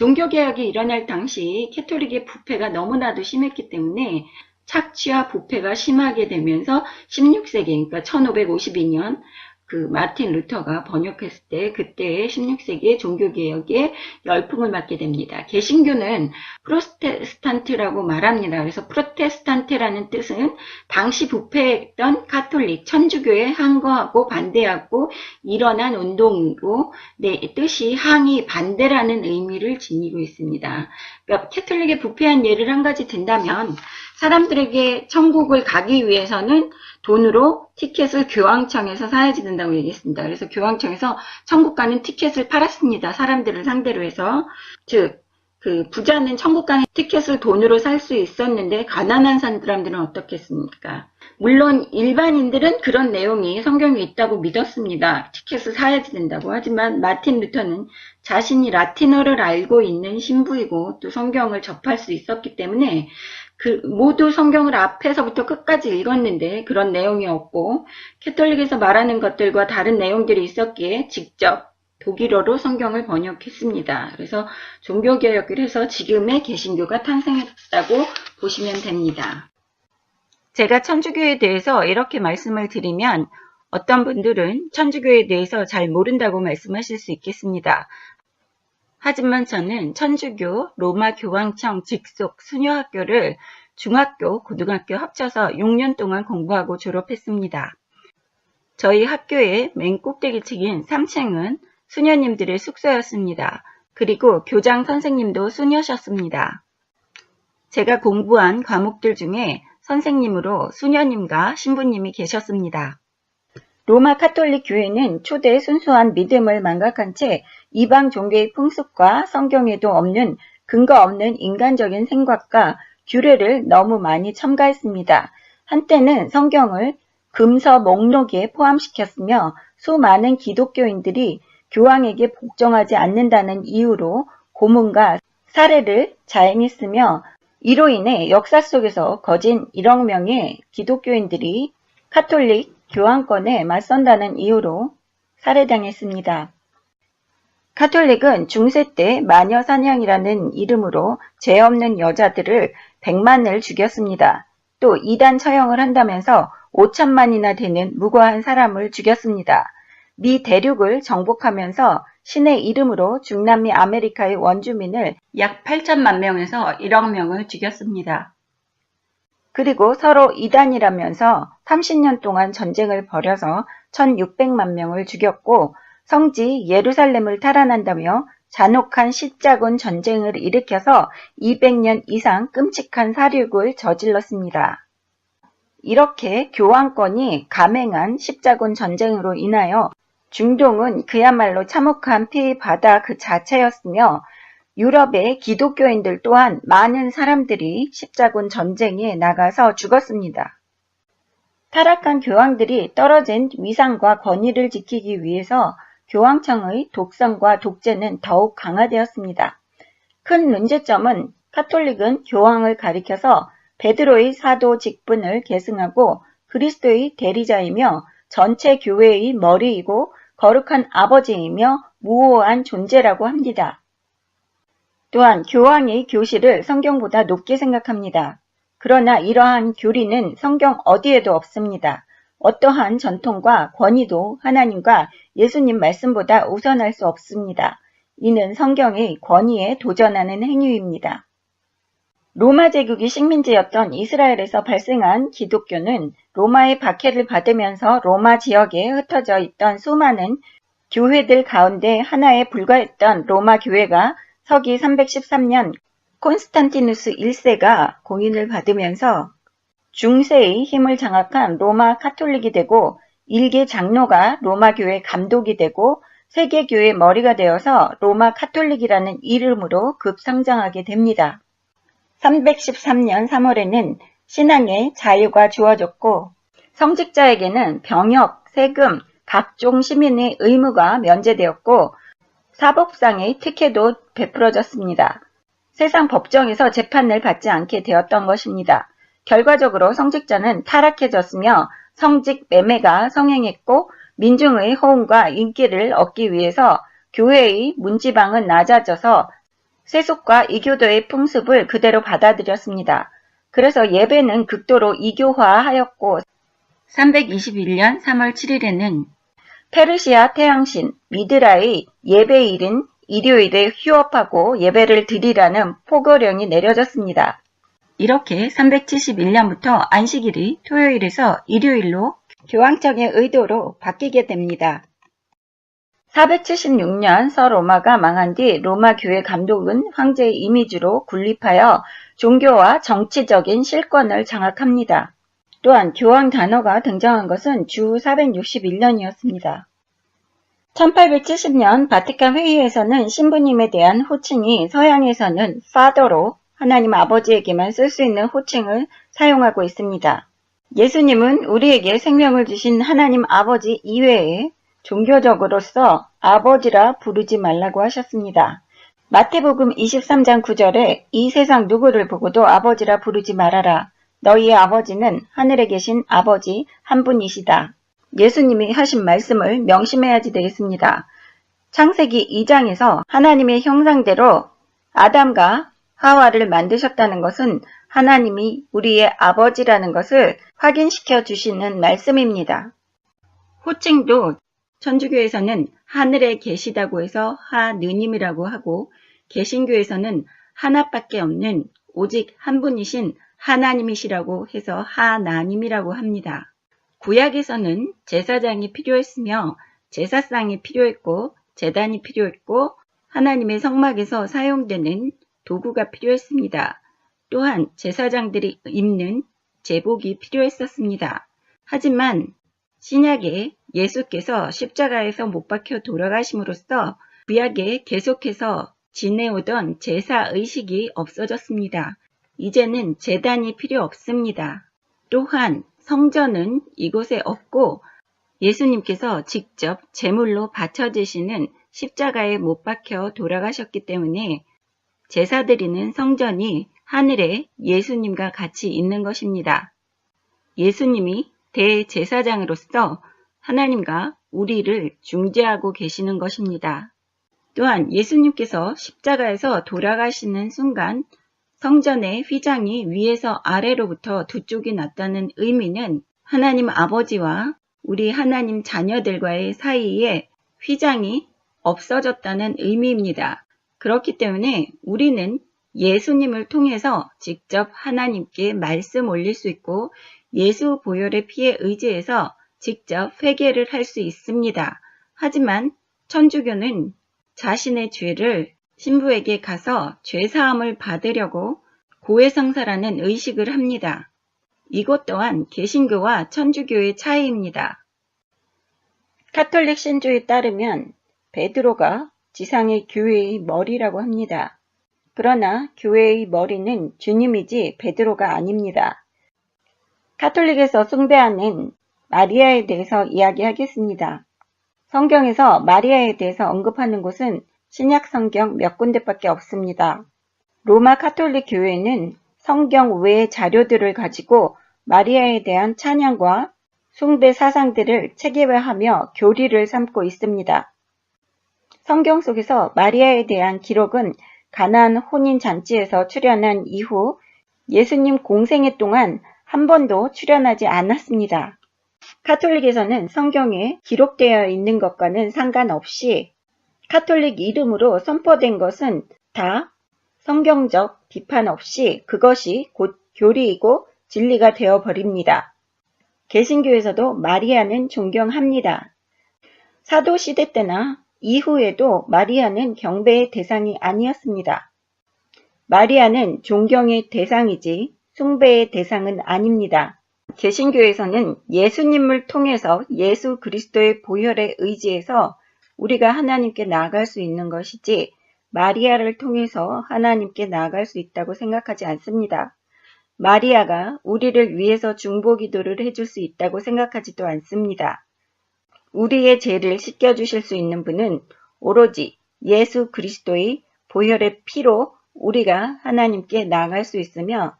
종교개혁이 일어날 당시 캐톨릭의 부패가 너무나도 심했기 때문에 착취와 부패가 심하게 되면서 16세기, 그러니까 1552년 그 마틴 루터가 번역했을 때 그때의 16세기의 종교개혁에 열풍을 맞게 됩니다. 개신교는 프로테스탄트라고 말합니다. 그래서 프로테스탄트라는 뜻은 당시 부패했던 카톨릭, 천주교에 항거하고 반대하고 일어난 운동이고 내 뜻이 항의, 반대라는 의미를 지니고 있습니다. 그러니까 캐톨릭의 부패한 예를 한 가지 든다면 사람들에게 천국을 가기 위해서는 돈으로 티켓을 교황청에서 사야지 된다 고 얘기했습니다. 그래서 교황청에서 천국 가는 티켓을 팔았습니다. 사람들을 상대로 해서. 즉, 그 부자는 천국 가는 티켓을 돈으로 살 수 있었는데 가난한 사람들은 어떻겠습니까? 물론 일반인들은 그런 내용이 성경에 있다고 믿었습니다. 티켓을 사야지 된다고. 하지만 마틴 루터는 자신이 라틴어를 알고 있는 신부이고 또 성경을 접할 수 있었기 때문에 그 모두 성경을 앞에서부터 끝까지 읽었는데 그런 내용이 없고 캐톨릭에서 말하는 것들과 다른 내용들이 있었기에 직접 독일어로 성경을 번역했습니다. 그래서 종교개혁을 해서 지금의 개신교가 탄생했다고 보시면 됩니다. 제가 천주교에 대해서 이렇게 말씀을 드리면 어떤 분들은 천주교에 대해서 잘 모른다고 말씀하실 수 있겠습니다. 하지만 저는 천주교 로마 교황청 직속 수녀학교를 중학교, 고등학교 합쳐서 6년 동안 공부하고 졸업했습니다. 저희 학교의 맨 꼭대기층인 3층은 수녀님들의 숙소였습니다. 그리고 교장 선생님도 수녀셨습니다. 제가 공부한 과목들 중에 선생님으로 수녀님과 신부님이 계셨습니다. 로마 카톨릭 교회는 초대 순수한 믿음을 망각한 채 이방 종교의 풍습과 성경에도 없는 근거 없는 인간적인 생각과 규례를 너무 많이 첨가했습니다. 한때는 성경을 금서 목록에 포함시켰으며 수많은 기독교인들이 교황에게 복종하지 않는다는 이유로 고문과 살해를 자행했으며 이로 인해 역사 속에서 거진 1억 명의 기독교인들이 카톨릭 교황권에 맞선다는 이유로 살해당했습니다. 카톨릭은 중세 때 마녀 사냥이라는 이름으로 죄 없는 여자들을 100만을 죽였습니다. 또 이단 처형을 한다면서 5천만이나 되는 무고한 사람을 죽였습니다. 미 대륙을 정복하면서 신의 이름으로 중남미 아메리카의 원주민을 약 8천만 명에서 1억 명을 죽였습니다. 그리고 서로 이단이라면서 30년 동안 전쟁을 벌여서 1600만 명을 죽였고 성지 예루살렘을 탈환한다며 잔혹한 십자군 전쟁을 일으켜서 200년 이상 끔찍한 사륙을 저질렀습니다. 이렇게 교황권이 감행한 십자군 전쟁으로 인하여 중동은 그야말로 참혹한 피의 바다 그 자체였으며 유럽의 기독교인들 또한 많은 사람들이 십자군 전쟁에 나가서 죽었습니다. 타락한 교황들이 떨어진 위상과 권위를 지키기 위해서 교황청의 독성과 독재는 더욱 강화되었습니다. 큰 문제점은 카톨릭은 교황을 가리켜서 베드로의 사도 직분을 계승하고 그리스도의 대리자이며 전체 교회의 머리이고 거룩한 아버지이며 무호한 존재라고 합니다. 또한 교황의 교실을 성경보다 높게 생각합니다. 그러나 이러한 교리는 성경 어디에도 없습니다. 어떠한 전통과 권위도 하나님과 예수님 말씀보다 우선할 수 없습니다. 이는 성경의 권위에 도전하는 행위입니다. 로마 제국이 식민지였던 이스라엘에서 발생한 기독교는 로마의 박해를 받으면서 로마 지역에 흩어져 있던 수많은 교회들 가운데 하나에 불과했던 로마 교회가 서기 313년 콘스탄티누스 1세가 공인을 받으면서 중세의 힘을 장악한 로마 카톨릭이 되고 일개 장로가 로마 교회 감독이 되고 세계 교회 머리가 되어서 로마 카톨릭이라는 이름으로 급성장하게 됩니다. 313년 3월에는 신앙의 자유가 주어졌고 성직자에게는 병역, 세금, 각종 시민의 의무가 면제되었고 사법상의 특혜도 베풀어졌습니다. 세상 법정에서 재판을 받지 않게 되었던 것입니다. 결과적으로 성직자는 타락해졌으며 성직 매매가 성행했고 민중의 호응과 인기를 얻기 위해서 교회의 문지방은 낮아져서 세속과 이교도의 풍습을 그대로 받아들였습니다. 그래서 예배는 극도로 이교화하였고 321년 3월 7일에는 페르시아 태양신 미드라의 예배일인 일요일에 휴업하고 예배를 드리라는 포고령이 내려졌습니다. 이렇게 371년부터 안식일이 토요일에서 일요일로 교황청의 의도로 바뀌게 됩니다. 476년 서로마가 망한 뒤 로마 교회 감독은 황제의 이미지로 군립하여 종교와 정치적인 실권을 장악합니다. 또한 교황 단어가 등장한 것은 주 461년이었습니다. 1870년 바티칸 회의에서는 신부님에 대한 호칭이 서양에서는 파더로 하나님 아버지에게만 쓸 수 있는 호칭을 사용하고 있습니다. 예수님은 우리에게 생명을 주신 하나님 아버지 이외에 종교적으로서 아버지라 부르지 말라고 하셨습니다. 마태복음 23장 9절에 이 세상 누구를 보고도 아버지라 부르지 말아라. 너희의 아버지는 하늘에 계신 아버지 한 분이시다. 예수님이 하신 말씀을 명심해야지 되겠습니다. 창세기 2장에서 하나님의 형상대로 아담과 하와를 만드셨다는 것은 하나님이 우리의 아버지라는 것을 확인시켜 주시는 말씀입니다. 호칭도 천주교에서는 하늘에 계시다고 해서 하느님이라고 하고 개신교에서는 하나밖에 없는 오직 한 분이신 하나님이시라고 해서 하나님이라고 합니다. 구약에서는 제사장이 필요했으며 제사상이 필요했고 재단이 필요했고 하나님의 성막에서 사용되는 도구가 필요했습니다. 또한 제사장들이 입는 제복이 필요했었습니다. 하지만 신약에 예수께서 십자가에서 못 박혀 돌아가심으로써 구약에 계속해서 지내오던 제사 의식이 없어졌습니다. 이제는 재단이 필요 없습니다. 또한 성전은 이곳에 없고 예수님께서 직접 제물로 바쳐지시는 십자가에 못 박혀 돌아가셨기 때문에 제사 드리는 성전이 하늘에 예수님과 같이 있는 것입니다. 예수님이 대제사장으로서 하나님과 우리를 중재하고 계시는 것입니다. 또한 예수님께서 십자가에서 돌아가시는 순간 성전의 휘장이 위에서 아래로부터 두 쪽이 났다는 의미는 하나님 아버지와 우리 하나님 자녀들과의 사이에 휘장이 없어졌다는 의미입니다. 그렇기 때문에 우리는 예수님을 통해서 직접 하나님께 말씀 올릴 수 있고 예수 보혈의 피에 의지해서 직접 회개를 할 수 있습니다. 하지만 천주교는 자신의 죄를 신부에게 가서 죄사함을 받으려고 고해성사라는 의식을 합니다. 이것 또한 개신교와 천주교의 차이입니다. 카톨릭 신조에 따르면 베드로가 지상의 교회의 머리라고 합니다. 그러나 교회의 머리는 주님이지 베드로가 아닙니다. 카톨릭에서 숭배하는 마리아에 대해서 이야기하겠습니다. 성경에서 마리아에 대해서 언급하는 곳은 신약 성경 몇 군데밖에 없습니다. 로마 카톨릭 교회는 성경 외의 자료들을 가지고 마리아에 대한 찬양과 숭배 사상들을 체계화하며 교리를 삼고 있습니다. 성경 속에서 마리아에 대한 기록은 가나안 혼인 잔치에서 출연한 이후 예수님 공생애 동안 한 번도 출연하지 않았습니다. 카톨릭에서는 성경에 기록되어 있는 것과는 상관없이 카톨릭 이름으로 선포된 것은 다 성경적 비판 없이 그것이 곧 교리이고 진리가 되어 버립니다. 개신교에서도 마리아는 존경합니다. 사도 시대 때나 이후에도 마리아는 경배의 대상이 아니었습니다. 마리아는 존경의 대상이지 숭배의 대상은 아닙니다. 개신교에서는 예수님을 통해서 예수 그리스도의 보혈에 의지해서 우리가 하나님께 나아갈 수 있는 것이지 마리아를 통해서 하나님께 나아갈 수 있다고 생각하지 않습니다. 마리아가 우리를 위해서 중보 기도를 해줄 수 있다고 생각하지도 않습니다. 우리의 죄를 씻겨 주실 수 있는 분은 오로지 예수 그리스도의 보혈의 피로 우리가 하나님께 나아갈 수 있으며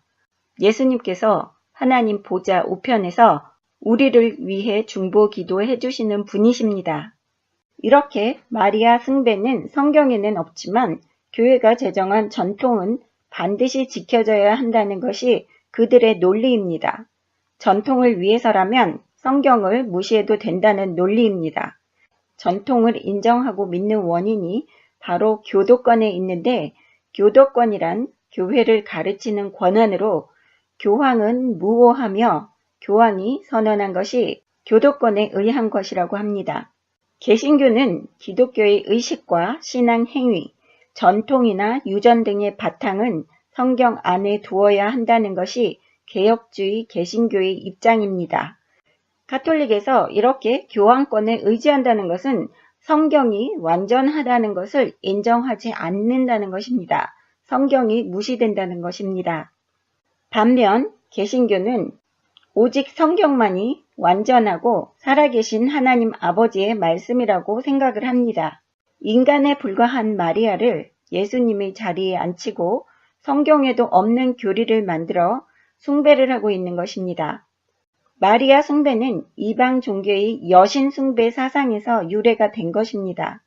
예수님께서 하나님 보좌 우편에서 우리를 위해 중보 기도해 주시는 분이십니다. 이렇게 마리아 승배는 성경에는 없지만 교회가 제정한 전통은 반드시 지켜져야 한다는 것이 그들의 논리입니다. 전통을 위해서라면 성경을 무시해도 된다는 논리입니다. 전통을 인정하고 믿는 원인이 바로 교도권에 있는데 교도권이란 교회를 가르치는 권한으로 교황은 무호하며 교황이 선언한 것이 교도권에 의한 것이라고 합니다. 개신교는 기독교의 의식과 신앙 행위, 전통이나 유전 등의 바탕은 성경 안에 두어야 한다는 것이 개혁주의 개신교의 입장입니다. 가톨릭에서 이렇게 교황권에 의지한다는 것은 성경이 완전하다는 것을 인정하지 않는다는 것입니다. 성경이 무시된다는 것입니다. 반면 개신교는 오직 성경만이 완전하고 살아계신 하나님 아버지의 말씀이라고 생각을 합니다. 인간에 불과한 마리아를 예수님의 자리에 앉히고 성경에도 없는 교리를 만들어 숭배를 하고 있는 것입니다. 마리아 숭배는 이방 종교의 여신 숭배 사상에서 유래가 된 것입니다.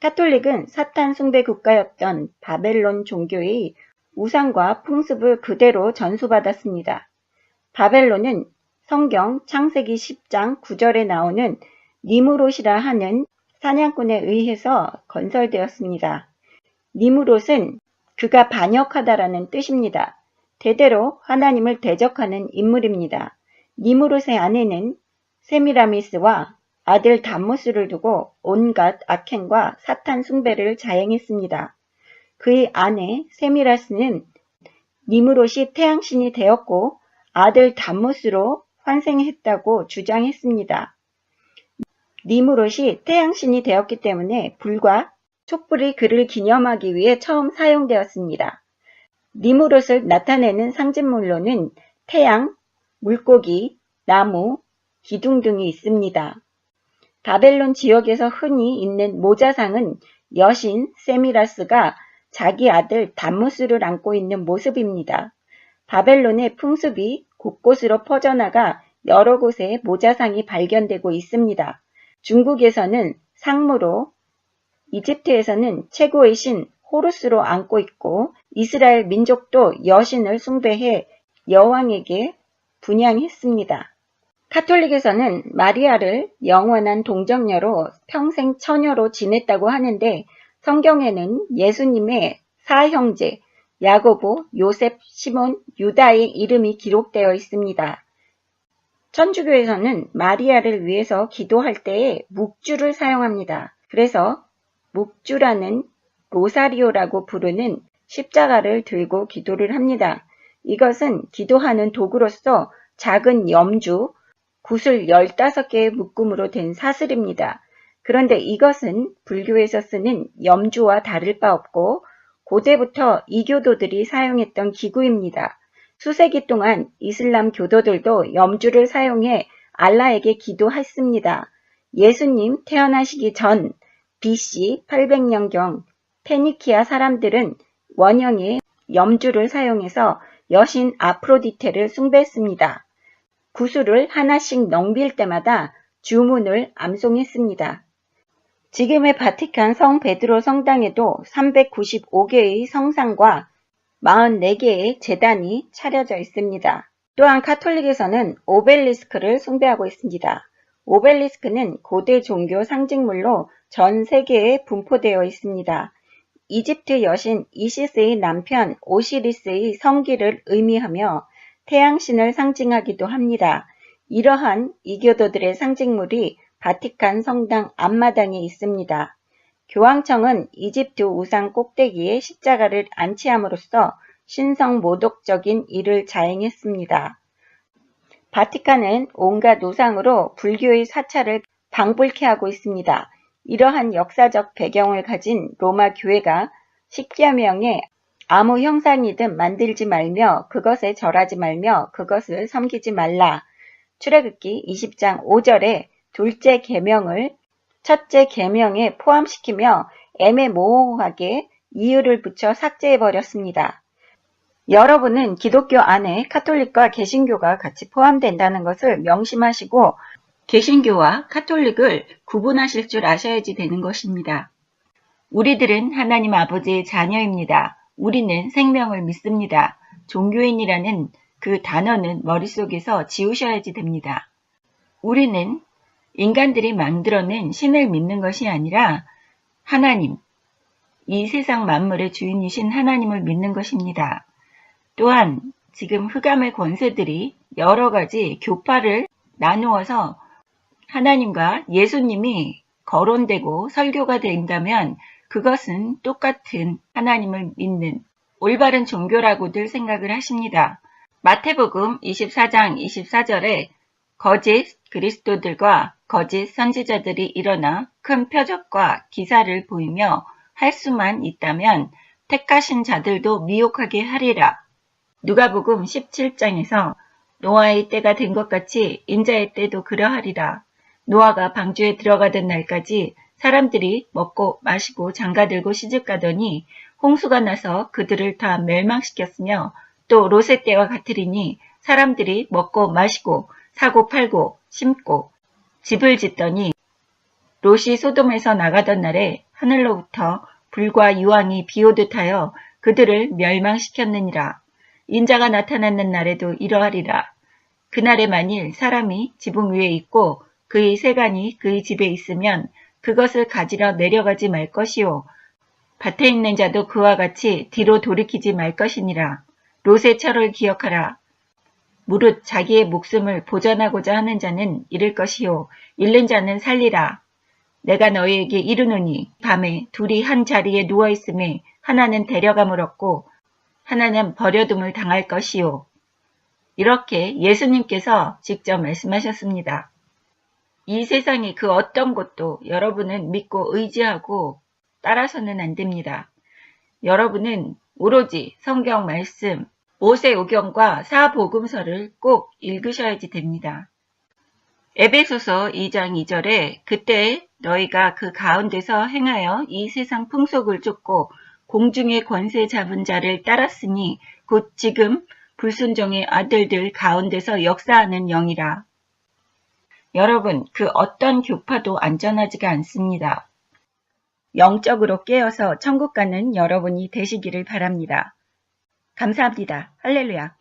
카톨릭은 사탄 숭배 국가였던 바벨론 종교의 우상과 풍습을 그대로 전수받았습니다. 바벨론은 성경 창세기 10장 9절에 나오는 니무롯이라 하는 사냥꾼에 의해서 건설되었습니다. 니무롯은 그가 반역하다라는 뜻입니다. 대대로 하나님을 대적하는 인물입니다. 니무롯의 아내는 세미라미스와 아들 담무스를 두고 온갖 악행과 사탄 숭배를 자행했습니다. 그의 아내 세미라스는 니무롯이 태양신이 되었고 아들 담무스로 환생했다고 주장했습니다. 니무롯이 태양신이 되었기 때문에 불과 촛불이 그를 기념하기 위해 처음 사용되었습니다. 니무롯을 나타내는 상징물로는 태양, 물고기, 나무, 기둥 등이 있습니다. 바벨론 지역에서 흔히 있는 모자상은 여신 세미라스가 자기 아들 담무스를 안고 있는 모습입니다. 바벨론의 풍습이 곳곳으로 퍼져나가 여러 곳에 모자상이 발견되고 있습니다. 중국에서는 상무로, 이집트에서는 최고의 신 호루스로 안고 있고 이스라엘 민족도 여신을 숭배해 여왕에게 분양했습니다. 카톨릭에서는 마리아를 영원한 동정녀로 평생 처녀로 지냈다고 하는데 성경에는 예수님의 사형제 야고보, 요셉, 시몬, 유다의 이름이 기록되어 있습니다. 천주교에서는 마리아를 위해서 기도할 때에 묵주를 사용합니다. 그래서 묵주라는 로사리오라고 부르는 십자가를 들고 기도를 합니다. 이것은 기도하는 도구로서 작은 염주, 구슬 15개의 묶음으로 된 사슬입니다. 그런데 이것은 불교에서 쓰는 염주와 다를 바 없고 고대부터 이교도들이 사용했던 기구입니다. 수세기 동안 이슬람 교도들도 염주를 사용해 알라에게 기도했습니다. 예수님 태어나시기 전 BC 800년경 페니키아 사람들은 원형의 염주를 사용해서 여신 아프로디테를 숭배했습니다. 구슬을 하나씩 넘길 때마다 주문을 암송했습니다. 지금의 바티칸 성 베드로 성당에도 395개의 성상과 44개의 재단이 차려져 있습니다. 또한 카톨릭에서는 오벨리스크를 숭배하고 있습니다. 오벨리스크는 고대 종교 상징물로 전 세계에 분포되어 있습니다. 이집트 여신 이시스의 남편 오시리스의 성기를 의미하며 태양신을 상징하기도 합니다. 이러한 이교도들의 상징물이 바티칸 성당 앞마당에 있습니다. 교황청은 이집트 우상 꼭대기에 십자가를 안치함으로써 신성 모독적인 일을 자행했습니다. 바티칸은 온갖 우상으로 불교의 사찰을 방불케 하고 있습니다. 이러한 역사적 배경을 가진 로마 교회가 십자명에 아무 형상이든 만들지 말며 그것에 절하지 말며 그것을 섬기지 말라. 출애굽기 20장 5절에 둘째 계명을 첫째 계명에 포함시키며 애매모호하게 이유를 붙여 삭제해 버렸습니다. 여러분은 기독교 안에 카톨릭과 개신교가 같이 포함된다는 것을 명심하시고 개신교와 카톨릭을 구분하실 줄 아셔야지 되는 것입니다. 우리들은 하나님 아버지의 자녀입니다. 우리는 생명을 믿습니다. 종교인이라는 그 단어는 머릿속에서 지우셔야지 됩니다. 우리는 인간들이 만들어낸 신을 믿는 것이 아니라 하나님, 이 세상 만물의 주인이신 하나님을 믿는 것입니다. 또한 지금 흑암의 권세들이 여러 가지 교파를 나누어서 하나님과 예수님이 거론되고 설교가 된다면 그것은 똑같은 하나님을 믿는 올바른 종교라고들 생각을 하십니다. 마태복음 24장 24절에 거짓 그리스도들과 거짓 선지자들이 일어나 큰 표적과 기사를 보이며 할 수만 있다면 택하신 자들도 미혹하게 하리라. 누가복음 17장에서 노아의 때가 된 것 같이 인자의 때도 그러하리라. 노아가 방주에 들어가던 날까지 사람들이 먹고 마시고 장가들고 시집가더니 홍수가 나서 그들을 다 멸망시켰으며 또 롯의 때와 같으리니 사람들이 먹고 마시고 사고 팔고 심고 집을 짓더니 롯이 소돔에서 나가던 날에 하늘로부터 불과 유황이 비오듯 하여 그들을 멸망시켰느니라. 인자가 나타나는 날에도 이러하리라. 그날에 만일 사람이 지붕 위에 있고 그의 세간이 그의 집에 있으면 그것을 가지러 내려가지 말 것이요. 밭에 있는 자도 그와 같이 뒤로 돌이키지 말 것이니라. 롯의 철을 기억하라. 무릇 자기의 목숨을 보전하고자 하는 자는 잃을 것이요. 잃는 자는 살리라. 내가 너희에게 이르노니 밤에 둘이 한 자리에 누워 있음에 하나는 데려감을 얻고 하나는 버려둠을 당할 것이요. 이렇게 예수님께서 직접 말씀하셨습니다. 이 세상의 그 어떤 것도 여러분은 믿고 의지하고 따라서는 안 됩니다. 여러분은 오로지 성경 말씀, 모세오경과 사복음서를 꼭 읽으셔야지 됩니다. 에베소서 2장 2절에 그때 너희가 그 가운데서 행하여 이 세상 풍속을 쫓고 공중의 권세 잡은 자를 따랐으니 곧 지금 불순종의 아들들 가운데서 역사하는 영이라. 여러분, 그 어떤 교파도 안전하지가 않습니다. 영적으로 깨어서 천국 가는 여러분이 되시기를 바랍니다. 감사합니다. 할렐루야.